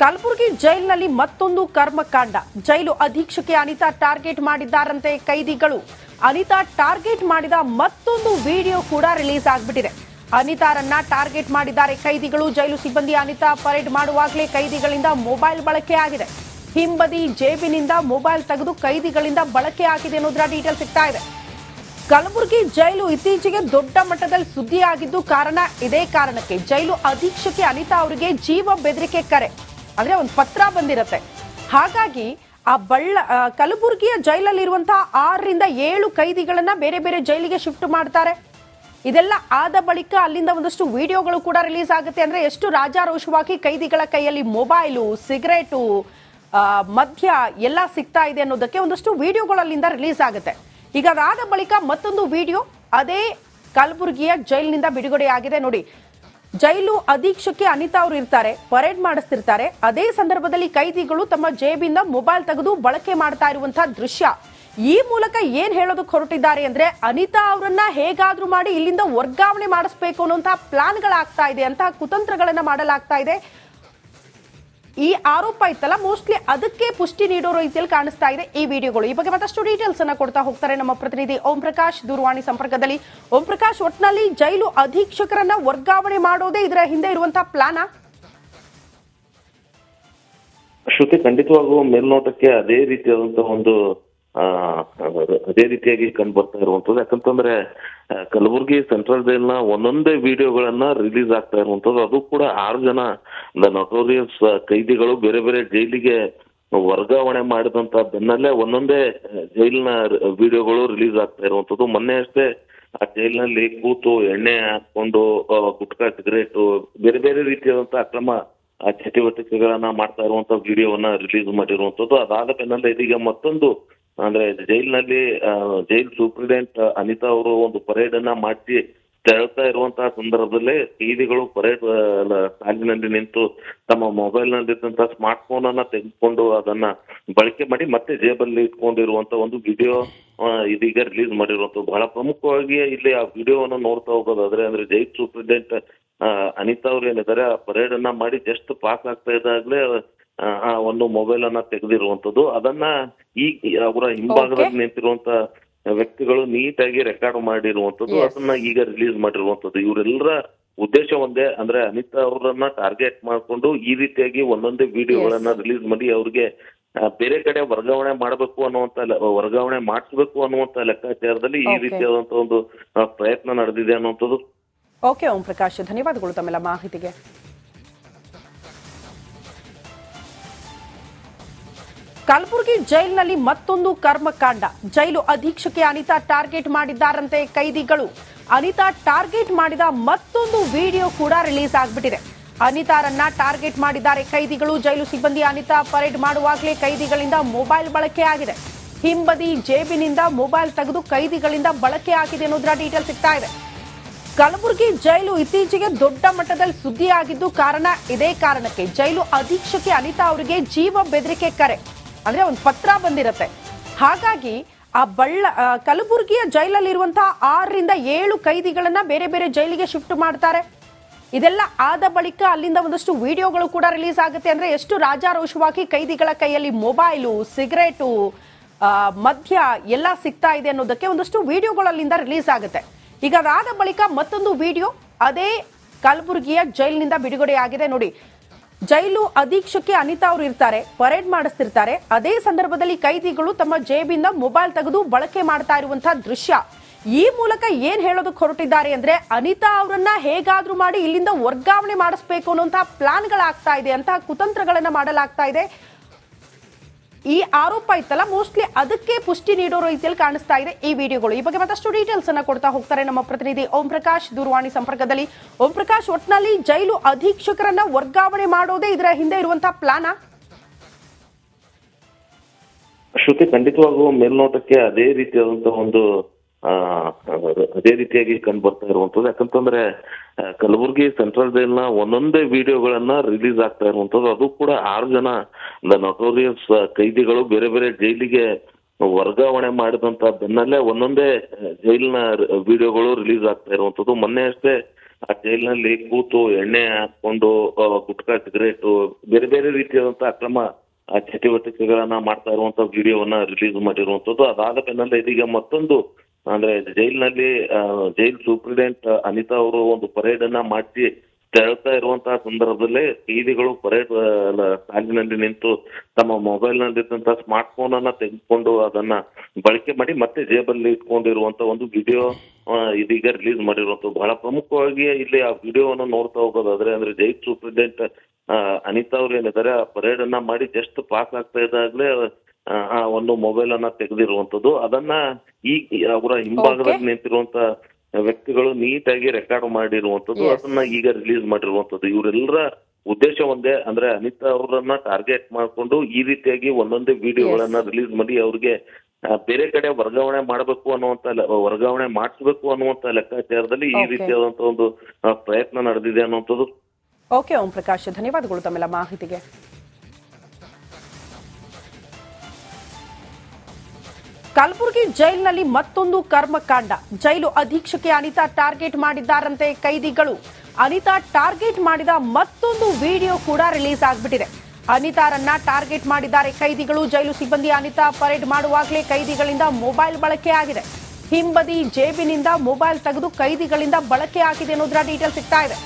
ಕಲಬುರಗಿ ಜೈಲಿನಲ್ಲಿ ಮತ್ತೊಂದು ಕರ್ಮಕಾಂಡ. ಜೈಲು ಅಧೀಕ್ಷಕಿ ಅನಿತಾ ಟಾರ್ಗೆಟ್ ಮಾಡಿದ್ದಾರಂತೆ ಕೈದಿಗಳು. ಅನಿತಾ ಟಾರ್ಗೆಟ್ ಮಾಡಿದ ಮತ್ತೊಂದು ವಿಡಿಯೋ ಕೂಡ ರಿಲೀಸ್ ಆಗಿಬಿಟ್ಟಿದೆ. ಅನಿತಾರನ್ನ ಟಾರ್ಗೆಟ್ ಮಾಡಿದ್ದಾರೆ ಕೈದಿಗಳು. ಜೈಲು ಸಿಬ್ಬಂದಿ ಅನಿತಾ ಪರೇಡ್ ಮಾಡುವಾಗಲೇ ಕೈದಿಗಳಿಂದ ಮೊಬೈಲ್ ಬಳಕೆ ಆಗಿದೆ. ಹಿಂಬದಿ ಜೇಬಿನಿಂದ ಮೊಬೈಲ್ ತೆಗೆದು ಕೈದಿಗಳಿಂದ ಬಳಕೆ ಆಗಿದೆ ಅನ್ನೋದರ ಡೀಟೇಲ್ ಸಿಗ್ತಾ ಇದೆ. ಕಲಬುರಗಿ ಜೈಲು ಇತ್ತೀಚೆಗೆ ದೊಡ್ಡ ಮಟ್ಟದಲ್ಲಿ ಸುದ್ದಿಯಾಗಿದ್ದು ಕಾರಣ ಇದೇ ಕಾರಣಕ್ಕೆ. ಜೈಲು ಅಧೀಕ್ಷಕಿ ಅನಿತಾ ಅವರಿಗೆ ಜೀವ ಬೆದರಿಕೆ ಕರೆ. ಅಂದ್ರೆ ಒಂದು ಪತ್ರ ಬಂದಿರತ್ತೆ. ಹಾಗಾಗಿ ಆ ಬಳ್ಳ ಕಲಬುರ್ಗಿಯ ಜೈಲಲ್ಲಿ ಇರುವಂತಹ ಆರರಿಂದ ಏಳು ಕೈದಿಗಳನ್ನ ಬೇರೆ ಬೇರೆ ಜೈಲಿಗೆ ಶಿಫ್ಟ್ ಮಾಡ್ತಾರೆ. ಇದೆಲ್ಲ ಆದ ಬಳಿಕ ಅಲ್ಲಿಂದ ಒಂದಷ್ಟು ವಿಡಿಯೋಗಳು ಕೂಡ ರಿಲೀಸ್ ಆಗುತ್ತೆ. ಅಂದ್ರೆ ಎಷ್ಟು ರಾಜಾರೋಷವಾಗಿ ಕೈದಿಗಳ ಕೈಯಲ್ಲಿ ಮೊಬೈಲು, ಸಿಗರೇಟು ಮದ್ಯ ಎಲ್ಲ ಸಿಗ್ತಾ ಇದೆ ಅನ್ನೋದಕ್ಕೆ ಒಂದಷ್ಟು ವಿಡಿಯೋಗಳು ಅಲ್ಲಿಂದ ರಿಲೀಸ್ ಆಗುತ್ತೆ. ಈಗ ಅದಾದ ಬಳಿಕ ಮತ್ತೊಂದು ವಿಡಿಯೋ ಅದೇ ಕಲಬುರಗಿಯ ಜೈಲಿನಿಂದ ಬಿಡುಗಡೆ ಆಗಿದೆ ನೋಡಿ ಜೈಲು ಅಧೀಕ್ಷಕಿ ಅನಿತಾ ಅವರು ಇರ್ತಾರೆ, ಪರೇಡ್ ಮಾಡಿಸ್ತಿರ್ತಾರೆ. ಅದೇ ಸಂದರ್ಭದಲ್ಲಿ ಕೈದಿಗಳು ತಮ್ಮ ಜೇಬಿಂದ ಮೊಬೈಲ್ ತೆಗೆದು ಬಳಕೆ ಮಾಡ್ತಾ ಇರುವಂತಹ ದೃಶ್ಯ. ಈ ಮೂಲಕ ಏನ್ ಹೇಳೋದಕ್ಕೆ ಹೊರಟಿದ್ದಾರೆ ಅಂದ್ರೆ ಅನಿತಾ ಅವರನ್ನ ಹೇಗಾದ್ರೂ ಮಾಡಿ ಇಲ್ಲಿಂದ ವರ್ಗಾವಣೆ ಮಾಡಿಸ್ಬೇಕು ಅನ್ನುವಂತಹ ಪ್ಲಾನ್ಗಳಾಗ್ತಾ ಇದೆ, ಅಂತಹ ಕುತಂತ್ರಗಳನ್ನ ಮಾಡಲಾಗ್ತಾ ಇದೆ. ಈ ಆರೋಪ ಇತ್ತಲ್ಲ ಮೋಸ್ಟ್ಲಿ ಅದಕ್ಕೆ ಪುಷ್ಟಿ ನೀಡೋ ರೀತಿಯಲ್ಲಿ ಕಾಣಿಸ್ತಾ ಇದೆ ಈ ವಿಡಿಯೋಗಳು. ಈ ಬಗ್ಗೆ ಮತ್ತಷ್ಟು ಡೀಟೇಲ್ಸ್ ಅನ್ನ ಕೊಡ್ತಾ ಹೋಗ್ತಾರೆ ನಮ್ಮ ಪ್ರತಿನಿಧಿ ಓಂ ಪ್ರಕಾಶ್ ದೂರವಾಣಿ ಸಂಪರ್ಕದಲ್ಲಿ. ಓಂ ಪ್ರಕಾಶ್ ಒಟ್ನಲ್ಲಿ ಜೈಲು ಅಧೀಕ್ಷಕರನ್ನ ವರ್ಗಾವಣೆ ಮಾಡೋದೇ ಇದರ ಹಿಂದೆ ಇರುವಂತಹ ಪ್ಲಾನ್? ಶ್ರುತಿ ಖಂಡಿತವಾಗೂ ಮೇಲ್ನೋಟಕ್ಕೆ ಅದೇ ರೀತಿಯಾದಂತಹ ಒಂದು ಅದೇ ರೀತಿಯಾಗಿ ಕಂಡು ಬರ್ತಾ ಇರುವಂತದ್ದು ಯಾಕಂತಂದ್ರೆ ಕಲಬುರಗಿ ಸೆಂಟ್ರಲ್ ಜೈಲ್ನ ಒಂದೊಂದೇ ವಿಡಿಯೋಗಳನ್ನ ರಿಲೀಸ್ ಆಗ್ತಾ ಇರುವಂತದ್ದು ಅದು ಕೂಡ ಆರು ಜನ ನೊಟೋರಿಯಸ್ ಕೈದಿಗಳು ಬೇರೆ ಬೇರೆ ಜೈಲಿಗೆ ವರ್ಗಾವಣೆ ಮಾಡಿದಂತ ಬೆನ್ನಲ್ಲೇ ಒಂದೊಂದೇ ಜೈಲಿನ ವಿಡಿಯೋಗಳು ರಿಲೀಸ್ ಆಗ್ತಾ ಇರುವಂತದ್ದು ಮೊನ್ನೆ ಅಷ್ಟೇ ಆ ಜೈಲಿನಲ್ಲಿ ಕೂತು ಎಣ್ಣೆ ಹಾಕೊಂಡು ಗುಟ್ಕಾ ಸಿಗರೇಟ್, ಬೇರೆ ಬೇರೆ ರೀತಿಯಾದಂತ ಅಕ್ರಮ ಚಟುವಟಿಕೆಗಳನ್ನ ಮಾಡ್ತಾ ಇರುವಂತ ವಿಡಿಯೋವನ್ನ ರಿಲೀಸ್ ಮಾಡಿರುವಂತದ್ದು ಅದಾದ ಬೆನ್ನಲ್ಲೇ ಇದೀಗ ಮತ್ತೊಂದು ಅಂದ್ರೆ ಜೈಲಿನಲ್ಲಿ ಜೈಲ್ ಸೂಪ್ರಿಡೆಂಟ್ ಅನಿತಾ ಅವರು ಒಂದು ಪರೇಡ್ ಅನ್ನ ಮಾಡಿಸಿ ತೆರಳ್ತಾ ಇರುವಂತಹ ಸಂದರ್ಭದಲ್ಲಿ ಕೈದಿಗಳು ಪರೇಡ್ ಸಾಲಿನಲ್ಲಿ ನಿಂತು ತಮ್ಮ ಮೊಬೈಲ್ ನಲ್ಲಿದ್ದಂತ ಸ್ಮಾರ್ಟ್ ಫೋನ್ ಅನ್ನ ತೆಗೆದುಕೊಂಡು ಅದನ್ನ ಬಳಕೆ ಮಾಡಿ ಮತ್ತೆ ಜೇಬಲ್ಲಿ ಇಟ್ಕೊಂಡಿರುವಂತ ಒಂದು ವಿಡಿಯೋ ಇದೀಗ ರಿಲೀಸ್ ಮಾಡಿರುವಂತಹ ಬಹಳ ಪ್ರಮುಖವಾಗಿ ಇಲ್ಲಿ ಆ ವಿಡಿಯೋವನ್ನು ನೋಡ್ತಾ ಹೋಗೋದಾದ್ರೆ ಅಂದ್ರೆ ಜೈಲ್ ಸೂಪ್ರಿಡೆಂಟ್ ಅನಿತಾ ಅವ್ರು ಏನಿದ್ದಾರೆ, ಆ ಪರೇಡ್ ಅನ್ನ ಮಾಡಿ ಜಸ್ಟ್ ಪಾಸ್ ಆಗ್ತಾ ಇದ್ದಾಗಲೇ ಒಂದು ಮೊಬೈಲ್ ಅನ್ನ ತೆಗೆದಿರುವಂತದ್ದು. ಅದನ್ನ ಈ ಅವರ ಹಿಂಭಾಗದಲ್ಲಿ ನಿಂತಿರುವಂತ ವ್ಯಕ್ತಿಗಳು ನೀಟಾಗಿ ರೆಕಾರ್ಡ್ ಮಾಡಿರುವಂತದ್ದು. ಅದನ್ನ ಈಗ ರಿಲೀಸ್ ಮಾಡಿರುವಂತದ್ದು. ಇವರೆಲ್ಲರ ಉದ್ದೇಶ ಒಂದೇ. ಅಂದ್ರೆ ಅನಿತಾ ಅವರನ್ನ ಟಾರ್ಗೆಟ್ ಮಾಡ್ಕೊಂಡು ಈ ರೀತಿಯಾಗಿ ಒಂದೊಂದೇ ವಿಡಿಯೋಗಳನ್ನ ರಿಲೀಸ್ ಮಾಡಿ ಅವ್ರಿಗೆ ಬೇರೆ ಕಡೆ ವರ್ಗಾವಣೆ ಮಾಡಬೇಕು ಅನ್ನುವಂತ ವರ್ಗಾವಣೆ ಮಾಡಿಸ್ಬೇಕು ಅನ್ನುವಂತ ಲೆಕ್ಕಾಚಾರದಲ್ಲಿ ಈ ರೀತಿಯಾದಂತಹ ರೀತಿಯಾದಂತ ಒಂದು ಪ್ರಯತ್ನ ನಡೆದಿದೆ ಅನ್ನುವಂಥದ್ದು. ಓಕೆ ಓಂ ಪ್ರಕಾಶ್. ಧನ್ಯವಾದಗಳು ತಮ್ಮೆಲ್ಲ ಮಾಹಿತಿಗೆ. ಕಲಬುರಗಿ ಜೈಲಿನಲ್ಲಿ ಮತ್ತೊಂದು ಕರ್ಮಕಾಂಡ ಜೈಲು ಅಧೀಕ್ಷಕಿ ಅನಿತಾ ಟಾರ್ಗೆಟ್ ಮಾಡಿದ್ದಾರಂತೆ ಕೈದಿಗಳು. ಅನಿತಾ ಟಾರ್ಗೆಟ್ ಮಾಡಿದ ಮತ್ತೊಂದು ವಿಡಿಯೋ ಕೂಡ ರಿಲೀಸ್ ಆಗಿಬಿಟ್ಟಿದೆ. ಅನಿತಾರನ್ನ ಟಾರ್ಗೆಟ್ ಮಾಡಿದ್ದಾರೆ ಕೈದಿಗಳು. ಜೈಲು ಸಿಬ್ಬಂದಿ ಅನಿತಾ ಪರೇಡ್ ಮಾಡುವಾಗಲೇ ಕೈದಿಗಳಿಂದ ಮೊಬೈಲ್ ಬಳಕೆ ಆಗಿದೆ. ಹಿಂಬದಿ ಜೇಬಿನಿಂದ ಮೊಬೈಲ್ ತೆಗೆದು ಕೈದಿಗಳಿಂದ ಬಳಕೆ ಆಗಿದೆ ಅನ್ನೋದರ ಡೀಟೇಲ್ ಸಿಗ್ತಾ ಇದೆ. ಕಲಬುರಗಿ ಜೈಲು ಇತ್ತೀಚೆಗೆ ದೊಡ್ಡ ಮಟ್ಟದಲ್ಲಿ ಸುದ್ದಿಯಾಗಿದ್ದು ಕಾರಣ ಇದೇ ಕಾರಣಕ್ಕೆ ಜೈಲು ಅಧೀಕ್ಷಕಿ ಅನಿತಾ ಅವರಿಗೆ ಜೀವ ಬೆದರಿಕೆ ಕರೆ. ಅಂದ್ರೆ ಒಂದು ಪತ್ರ ಬಂದಿರತ್ತೆ. ಹಾಗಾಗಿ ಆ ಬಳ್ಳ ಕಲಬುರ್ಗಿಯ ಜೈಲಲ್ಲಿರುವಂತಹ ಆರರಿಂದ ಏಳು ಕೈದಿಗಳನ್ನ ಬೇರೆ ಬೇರೆ ಜೈಲಿಗೆ ಶಿಫ್ಟ್ ಮಾಡ್ತಾರೆ. ಇದೆಲ್ಲ ಆದ ಬಳಿಕ ಅಲ್ಲಿಂದ ಒಂದಷ್ಟು ವಿಡಿಯೋಗಳು ಕೂಡ ರಿಲೀಸ್ ಆಗುತ್ತೆ. ಅಂದ್ರೆ ಎಷ್ಟು ರಾಜಾರೋಷವಾಗಿ ಕೈದಿಗಳ ಕೈಯಲ್ಲಿ ಮೊಬೈಲು, ಸಿಗರೇಟು ಮದ್ಯ ಎಲ್ಲ ಸಿಗ್ತಾ ಇದೆ ಅನ್ನೋದಕ್ಕೆ ಒಂದಷ್ಟು ವಿಡಿಯೋಗಳು ಅಲ್ಲಿಂದ ರಿಲೀಸ್ ಆಗುತ್ತೆ. ಈಗ ಅದಾದ ಬಳಿಕ ಮತ್ತೊಂದು ವಿಡಿಯೋ ಅದೇ ಕಲಬುರಗಿಯ ಜೈಲಿನಿಂದ ಬಿಡುಗಡೆ ಆಗಿದೆ. ನೋಡಿ ಜೈಲು ಅಧೀಕ್ಷಕ್ಕೆ ಅನಿತಾ ಅವರು ಇರ್ತಾರೆ, ಪರೇಡ್ ಮಾಡಿಸ್ತಿರ್ತಾರೆ. ಅದೇ ಸಂದರ್ಭದಲ್ಲಿ ಕೈದಿಗಳು ತಮ್ಮ ಜೇಬಿಂದ ಮೊಬೈಲ್ ತೆಗೆದು ಬಳಕೆ ಮಾಡ್ತಾ ಇರುವಂತಹ ದೃಶ್ಯ. ಈ ಮೂಲಕ ಏನ್ ಹೇಳೋದಕ್ಕೆ ಹೊರಟಿದ್ದಾರೆ ಅಂದ್ರೆ ಅನಿತಾ ಅವರನ್ನ ಹೇಗಾದ್ರೂ ಮಾಡಿ ಇಲ್ಲಿಂದ ವರ್ಗಾವಣೆ ಮಾಡಿಸ್ಬೇಕು ಅನ್ನುವಂತಹ ಪ್ಲಾನ್ಗಳಾಗ್ತಾ ಇದೆ, ಅಂತಹ ಕುತಂತ್ರಗಳನ್ನ ಮಾಡಲಾಗ್ತಾ ಇದೆ. ಈ ಆರೋಪ ಇತ್ತಲ್ಲ ಮೋಸ್ಟ್ಲಿ ಅದಕ್ಕೆ ಪುಷ್ಟಿ ನೀಡೋ ರೀತಿಯಲ್ಲಿ ಕಾಣಿಸ್ತಾ ಇದೆ ಈ ವಿಡಿಯೋಗಳು. ಈ ಬಗ್ಗೆ ಮತ್ತಷ್ಟು ಡೀಟೇಲ್ಸ್ ಅನ್ನ ಕೊಡ್ತಾ ಹೋಗ್ತಾರೆ ನಮ್ಮ ಪ್ರತಿನಿಧಿ ಓಂ ಪ್ರಕಾಶ್ ದೂರವಾಣಿ ಸಂಪರ್ಕದಲ್ಲಿ. ಓಂ ಪ್ರಕಾಶ್ ಒಟ್ನಲ್ಲಿ ಜೈಲು ಅಧೀಕ್ಷಕರನ್ನ ವರ್ಗಾವಣೆ ಮಾಡೋದೇ ಇದರ ಹಿಂದೆ ಇರುವಂತಹ ಪ್ಲಾನ್? ಶ್ರುತಿ ಖಂಡಿತವಾಗೂ ಮೇಲ್ನೋಟಕ್ಕೆ ಅದೇ ರೀತಿಯಾದಂತಹ ಒಂದು ಅದೇ ರೀತಿಯಾಗಿ ಕಂಡು ಬರ್ತಾ ಇರುವಂತದ್ದು ಯಾಕಂತಂದ್ರೆ ಕಲಬುರಗಿ ಸೆಂಟ್ರಲ್ ಜೈಲ್ನ ಒಂದೊಂದೇ ವಿಡಿಯೋಗಳನ್ನ ರಿಲೀಸ್ ಆಗ್ತಾ ಇರುವಂತದ್ದು ಅದು ಕೂಡ ಆರು ಜನ ನೊಟೋರಿಯಸ್ ಕೈದಿಗಳು ಬೇರೆ ಬೇರೆ ಜೈಲಿಗೆ ವರ್ಗಾವಣೆ ಮಾಡಿದಂತ ಬೆನ್ನಲ್ಲೇ ಒಂದೊಂದೇ ಜೈಲಿನ ವಿಡಿಯೋಗಳು ರಿಲೀಸ್ ಆಗ್ತಾ ಇರುವಂತದ್ದು ಮೊನ್ನೆ ಅಷ್ಟೇ ಆ ಜೈಲಿನಲ್ಲಿ ಕೂತು ಎಣ್ಣೆ ಹಾಕೊಂಡು ಗುಟ್ಕಾ ಸಿಗರೇಟ್, ಬೇರೆ ಬೇರೆ ರೀತಿಯಾದಂತ ಅಕ್ರಮ ಚಟುವಟಿಕೆಗಳನ್ನ ಮಾಡ್ತಾ ಇರುವಂತ ವಿಡಿಯೋವನ್ನ ರಿಲೀಸ್ ಮಾಡಿರುವಂತದ್ದು ಅದಾದ ಬೆನ್ನಲ್ಲೇ ಇದೀಗ ಮತ್ತೊಂದು ಅಂದ್ರೆ ಜೈಲಿನಲ್ಲಿ ಜೈಲ್ ಸೂಪ್ರಿಡೆಂಟ್ ಅನಿತಾ ಅವರು ಒಂದು ಪರೇಡ್ ಅನ್ನ ಮಾಡಿಸಿ ತೆರಳ್ತಾ ಇರುವಂತಹ ಸಂದರ್ಭದಲ್ಲೇ ಕೈದಿಗಳು ಪರೇಡ್ ಸಾಲಿನಲ್ಲಿ ನಿಂತು ತಮ್ಮ ಮೊಬೈಲ್ ನಲ್ಲಿದ್ದಂತಹ ಸ್ಮಾರ್ಟ್ ಫೋನ್ ಅನ್ನ ತೆಗೆದುಕೊಂಡು ಅದನ್ನ ಬಳಕೆ ಮಾಡಿ ಮತ್ತೆ ಜೇಬಲ್ಲಿ ಇಟ್ಕೊಂಡಿರುವಂತ ಒಂದು ವಿಡಿಯೋ ಇದೀಗ ರಿಲೀಸ್ ಮಾಡಿರುವಂತಹ ಬಹಳ ಪ್ರಮುಖವಾಗಿ ಇಲ್ಲಿ ಆ ವಿಡಿಯೋವನ್ನು ನೋಡ್ತಾ ಹೋಗೋದಾದ್ರೆ ಅಂದ್ರೆ ಜೈಲ್ ಸೂಪ್ರಿಡೆಂಟ್ ಅನಿತಾ ಅವ್ರು ಏನಿದ್ದಾರೆ, ಆ ಪರೇಡ್ ಅನ್ನ ಮಾಡಿ ಜಸ್ಟ್ ಪಾಸ್ ಆಗ್ತಾ ಇದ್ದಾಗಲೇ ಒಂದು ಮೊಬೈಲ್ ಅನ್ನ ತೆಗೆದಿರುವಂತದ್ದು. ಅದನ್ನ ಈ ಅವರ ಹಿಂಭಾಗದಲ್ಲಿ ನಿಂತಿರುವಂತ ವ್ಯಕ್ತಿಗಳು ನೀಟಾಗಿ ರೆಕಾರ್ಡ್ ಮಾಡಿರುವಂತದ್ದು. ಅದನ್ನ ಈಗ ರಿಲೀಸ್ ಮಾಡಿರುವಂತದ್ದು. ಇವರೆಲ್ಲರ ಉದ್ದೇಶ ಒಂದೇ. ಅಂದ್ರೆ ಅನಿತಾ ಅವರನ್ನ ಟಾರ್ಗೆಟ್ ಮಾಡ್ಕೊಂಡು ಈ ರೀತಿಯಾಗಿ ಒಂದೊಂದೇ ವಿಡಿಯೋಗಳನ್ನ ರಿಲೀಸ್ ಮಾಡಿ ಅವ್ರಿಗೆ ಬೇರೆ ಕಡೆ ವರ್ಗಾವಣೆ ಮಾಡಬೇಕು ಅನ್ನುವಂತ ವರ್ಗಾವಣೆ ಮಾಡಿಸ್ಬೇಕು ಅನ್ನುವಂತ ಲೆಕ್ಕಾಚಾರದಲ್ಲಿ ಈ ರೀತಿಯಾದಂತಹ ರೀತಿಯಾದಂತ ಒಂದು ಪ್ರಯತ್ನ ನಡೆದಿದೆ ಅನ್ನುವಂಥದ್ದು. ಓಕೆ ಓಂ ಪ್ರಕಾಶ್ ಧನ್ಯವಾದಗಳು ತಮ್ಮೆಲ್ಲ ಮಾಹಿತಿಗೆ. ಕಲಬುರಗಿ ಜೈಲಿನಲ್ಲಿ ಮತ್ತೊಂದು ಕರ್ಮಕಾಂಡ. ಜೈಲು ಅಧೀಕ್ಷಕಿ ಅನಿತಾ ಟಾರ್ಗೆಟ್ ಮಾಡಿದ್ದಾರಂತೆ ಕೈದಿಗಳು. ಅನಿತಾ ಟಾರ್ಗೆಟ್ ಮಾಡಿದ ಮತ್ತೊಂದು ವಿಡಿಯೋ ಕೂಡ ರಿಲೀಸ್ ಆಗಿಬಿಟ್ಟಿದೆ. ಅನಿತಾರನ್ನ ಟಾರ್ಗೆಟ್ ಮಾಡಿದ್ದಾರೆ ಕೈದಿಗಳು. ಜೈಲು ಸಿಬ್ಬಂದಿ ಅನಿತಾ ಪರೇಡ್ ಮಾಡುವಾಗಲೇ ಕೈದಿಗಳಿಂದ ಮೊಬೈಲ್ ಬಳಕೆ ಆಗಿದೆ. ಹಿಂಬದಿ ಜೇಬಿನಿಂದ ಮೊಬೈಲ್ ತೆಗೆದು ಕೈದಿಗಳಿಂದ ಬಳಕೆ ಆಗಿದೆ ಅನ್ನೋದರ ಡೀಟೇಲ್ ಸಿಗ್ತಾ ಇದೆ.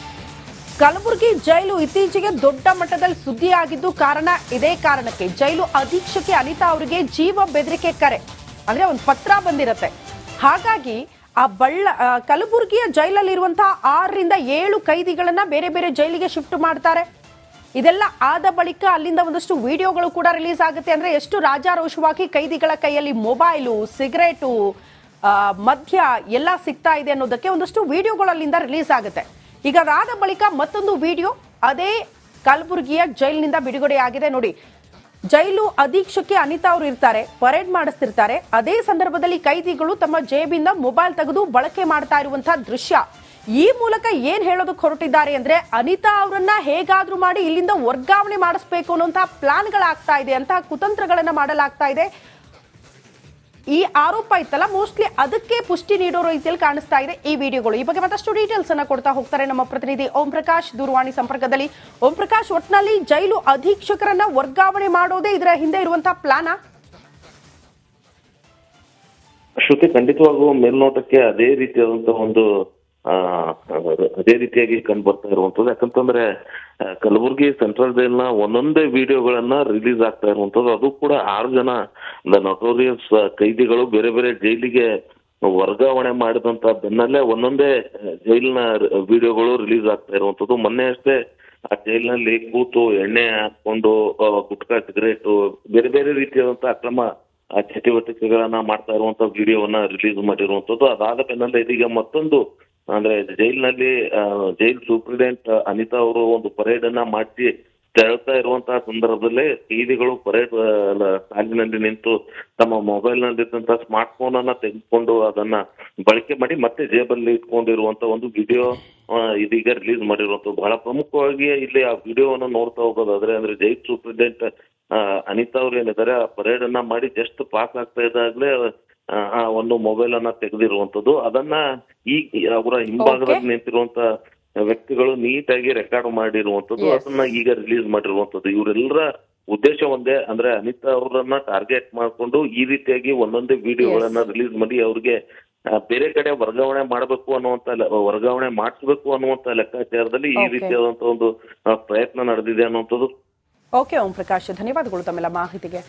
ಕಲಬುರಗಿ ಜೈಲು ಇತ್ತೀಚೆಗೆ ದೊಡ್ಡ ಮಟ್ಟದಲ್ಲಿ ಸುದ್ದಿಯಾಗಿದ್ದು ಕಾರಣ ಇದೇ ಕಾರಣಕ್ಕೆ. ಜೈಲು ಅಧೀಕ್ಷಕಿ ಅನಿತಾ ಅವರಿಗೆ ಜೀವ ಬೆದರಿಕೆ ಕರೆ. ಅಂದ್ರೆ ಒಂದು ಪತ್ರ ಬಂದಿರತ್ತೆ. ಹಾಗಾಗಿ ಆ ಬಳ್ಳ ಕಲಬುರ್ಗಿಯ ಕಲಬುರಗಿಯ ಜೈಲಲ್ಲಿರುವಂತಹ ಆರರಿಂದ ಏಳು ಕೈದಿಗಳನ್ನ ಬೇರೆ ಬೇರೆ ಜೈಲಿಗೆ ಶಿಫ್ಟ್ ಮಾಡ್ತಾರೆ. ಇದೆಲ್ಲ ಆದ ಬಳಿಕ ಅಲ್ಲಿಂದ ಒಂದಷ್ಟು ವಿಡಿಯೋಗಳು ಕೂಡ ರಿಲೀಸ್ ಆಗುತ್ತೆ. ಅಂದ್ರೆ ಎಷ್ಟು ರಾಜಾರೋಷವಾಗಿ ಕೈದಿಗಳ ಕೈಯಲ್ಲಿ ಮೊಬೈಲು, ಸಿಗರೇಟು ಮದ್ಯ ಎಲ್ಲ ಸಿಗ್ತಾ ಇದೆ ಅನ್ನೋದಕ್ಕೆ ಒಂದಷ್ಟು ವಿಡಿಯೋಗಳು ಅಲ್ಲಿಂದ ರಿಲೀಸ್ ಆಗುತ್ತೆ. ಈಗ ಅದಾದ ಬಳಿಕ ಮತ್ತೊಂದು ವಿಡಿಯೋ ಅದೇ ಕಲಬುರಗಿಯ ಜೈಲಿನಿಂದ ಬಿಡುಗಡೆಯಾಗಿದೆ ನೋಡಿ ಜೈಲು ಅಧೀಕ್ಷಕಿ ಅನಿತಾ ಅವರು ಇರ್ತಾರೆ, ಪರೇಡ್ ಮಾಡಿಸ್ತಿರ್ತಾರೆ. ಅದೇ ಸಂದರ್ಭದಲ್ಲಿ ಕೈದಿಗಳು ತಮ್ಮ ಜೇಬಿಂದ ಮೊಬೈಲ್ ತೆಗೆದು ಬಳಕೆ ಮಾಡ್ತಾ ಇರುವಂತಹ ದೃಶ್ಯ. ಈ ಮೂಲಕ ಏನ್ ಹೇಳೋದಕ್ಕೆ ಹೊರಟಿದ್ದಾರೆ ಅಂದ್ರೆ ಅನಿತಾ ಅವರನ್ನ ಹೇಗಾದ್ರೂ ಮಾಡಿ ಇಲ್ಲಿಂದ ವರ್ಗಾವಣೆ ಮಾಡಿಸ್ಬೇಕು ಅನ್ನುವಂತಹ ಪ್ಲಾನ್ಗಳಾಗ್ತಾ ಇದೆ ಅಂತ ಕುತಂತ್ರಗಳನ್ನ ಮಾಡಲಾಗ್ತಾ ಇದೆ. ಈ ಆರೋಪ ಇತ್ತಲ್ಲ ಮೋಸ್ಟ್ಲಿ ಅದಕ್ಕೆ ಪುಷ್ಟಿ ನೀಡೋ ರೀತಿಯಲ್ಲಿ ಕಾಣಿಸ್ತಾ ಇದೆ ಈ ವಿಡಿಯೋಗಳು. ಈ ಬಗ್ಗೆ ಮತ್ತಷ್ಟು ಡೀಟೇಲ್ಸ್ ಅನ್ನ ಕೊಡ್ತಾ ಹೋಗ್ತಾರೆ ನಮ್ಮ ಪ್ರತಿನಿಧಿ ಓಂ ಪ್ರಕಾಶ್ ದೂರವಾಣಿ ಸಂಪರ್ಕದಲ್ಲಿ. ಓಂ ಪ್ರಕಾಶ್ ಒಟ್ನಲ್ಲಿ ಜೈಲು ಅಧೀಕ್ಷಕರನ್ನ ವರ್ಗಾವಣೆ ಮಾಡೋದೇ ಇದರ ಹಿಂದೆ ಇರುವಂತಹ ಪ್ಲಾನ್ ಶ್ರುತಿ ಖಂಡಿತವಾಗೂ ಮೇಲ್ನೋಟಕ್ಕೆ ಅದೇ ರೀತಿಯಾದಂತಹ ಒಂದು ಅದೇ ರೀತಿಯಾಗಿ ಕಂಡು ಬರ್ತಾ ಇರುವಂತದ್ದು ಯಾಕಂತಂದ್ರೆ ಆ, ಕಲಬುರಗಿ ಸೆಂಟ್ರಲ್ನ ಒಂದೊಂದೇ ವಿಡಿಯೋಗಳನ್ನ ರಿಲೀಸ್ ಆಗ್ತಾ ಇರುವಂತದ್ದು ಅದು ಕೂಡ ಆರು ಜನ ನಟೋರಿಯಸ್ ಕೈದಿಗಳು ಬೇರೆ ಬೇರೆ ಜೈಲಿಗೆ ವರ್ಗಾವಣೆ ಮಾಡಿದಂತ ಬೆನ್ನಲ್ಲೇ ಒಂದೊಂದೇ ಆ, ಜೈಲಿನ ವಿಡಿಯೋಗಳು ರಿಲೀಸ್ ಆಗ್ತಾ ಇರುವಂತದ್ದು ಮೊನ್ನೆ ಅಷ್ಟೇ ಆ ಜೈಲಿನಲ್ಲಿ ಕೂತು ಎಣ್ಣೆ ಹಾಕೊಂಡು ಗುಟ್ಕಾ ಸಿಗರೇಟ್ ಬೇರೆ ಬೇರೆ ರೀತಿಯಾದಂತ ಅಕ್ರಮ ಆ ಚಟುವಟಿಕೆಗಳನ್ನ ಮಾಡ್ತಾ ಇರುವಂತ ವಿಡಿಯೋವನ್ನ ರಿಲೀಸ್ ಮಾಡಿರುವಂತದ್ದು ಅದಾದ ಬೆನ್ನಲ್ಲೇ ಇದೀಗ ಮತ್ತೊಂದು ಅಂದ್ರೆ ಜೈಲಿನಲ್ಲಿ ಜೈಲ್ ಸೂಪ್ರಿಡೆಂಟ್ ಅನಿತಾ ಅವರು ಒಂದು ಪರೇಡ್ ಅನ್ನ ಮಾಡಿಸಿ ತೆರಳ್ತಾ ಇರುವಂತಹ ಸಂದರ್ಭದಲ್ಲಿ ಕೈದಿಗಳು ಪರೇಡ್ ಸಾಲಿನಲ್ಲಿ ನಿಂತು ತಮ್ಮ ಮೊಬೈಲ್ ನಲ್ಲಿದ್ದಂತಹ ಸ್ಮಾರ್ಟ್ ಫೋನ್ ಅನ್ನ ತೆಗೆದುಕೊಂಡು ಅದನ್ನ ಬಳಕೆ ಮಾಡಿ ಮತ್ತೆ ಜೇಬಲ್ಲಿ ಇಟ್ಕೊಂಡಿರುವಂತ ಒಂದು ವಿಡಿಯೋ ಇದೀಗ ರಿಲೀಸ್ ಮಾಡಿರುವಂತ ಬಹಳ ಪ್ರಮುಖವಾಗಿ ಇಲ್ಲಿ ಆ ವಿಡಿಯೋವನ್ನು ನೋಡ್ತಾ ಹೋಗೋದಾದ್ರೆ ಅಂದ್ರೆ ಜೈಲ್ ಸೂಪ್ರಿಡೆಂಟ್ ಆ, ಅನಿತಾ ಅವ್ರು ಏನಿದ್ದಾರೆ ಆ ಪರೇಡ್ ಅನ್ನ ಮಾಡಿ ಜಸ್ಟ್ ಪಾಸ್ ಆಗ್ತಾ ಇದ್ದಾಗಲೇ ಒಂದು ಮೊಬೈಲ್ ಅನ್ನ ತೆಗೆದಿರುವಂತದ್ದು. ಅದನ್ನ ಈ ಅವರ ಹಿಂಭಾಗದಲ್ಲಿ ನಿಂತಿರುವಂತ ವ್ಯಕ್ತಿಗಳು ನೀಟಾಗಿ ರೆಕಾರ್ಡ್ ಮಾಡಿರುವಂತದ್ದು. ಅದನ್ನ ಈಗ ರಿಲೀಸ್ ಮಾಡಿರುವಂತದ್ದು. ಇವರೆಲ್ಲರ ಉದ್ದೇಶ ಒಂದೇ. ಅಂದ್ರೆ ಅನಿತಾ ಅವರನ್ನ ಟಾರ್ಗೆಟ್ ಮಾಡ್ಕೊಂಡು ಈ ರೀತಿಯಾಗಿ ಒಂದೊಂದೇ ವಿಡಿಯೋಗಳನ್ನ ರಿಲೀಸ್ ಮಾಡಿ ಅವ್ರಿಗೆ ಬೇರೆ ಕಡೆ ವರ್ಗಾವಣೆ ಮಾಡಬೇಕು ಅನ್ನುವಂತ ವರ್ಗಾವಣೆ ಮಾಡಿಸ್ಬೇಕು ಅನ್ನುವಂತ ಲೆಕ್ಕಾಚಾರದಲ್ಲಿ ಈ ರೀತಿಯಾದಂತಹ ರೀತಿಯಾದಂತ ಒಂದು ಪ್ರಯತ್ನ ನಡೆದಿದೆ ಅನ್ನುವಂಥದ್ದು. ಓಕೆ ಓಂ ಪ್ರಕಾಶ್. ಧನ್ಯವಾದಗಳು ತಮ್ಮೆಲ್ಲ ಮಾಹಿತಿಗೆ.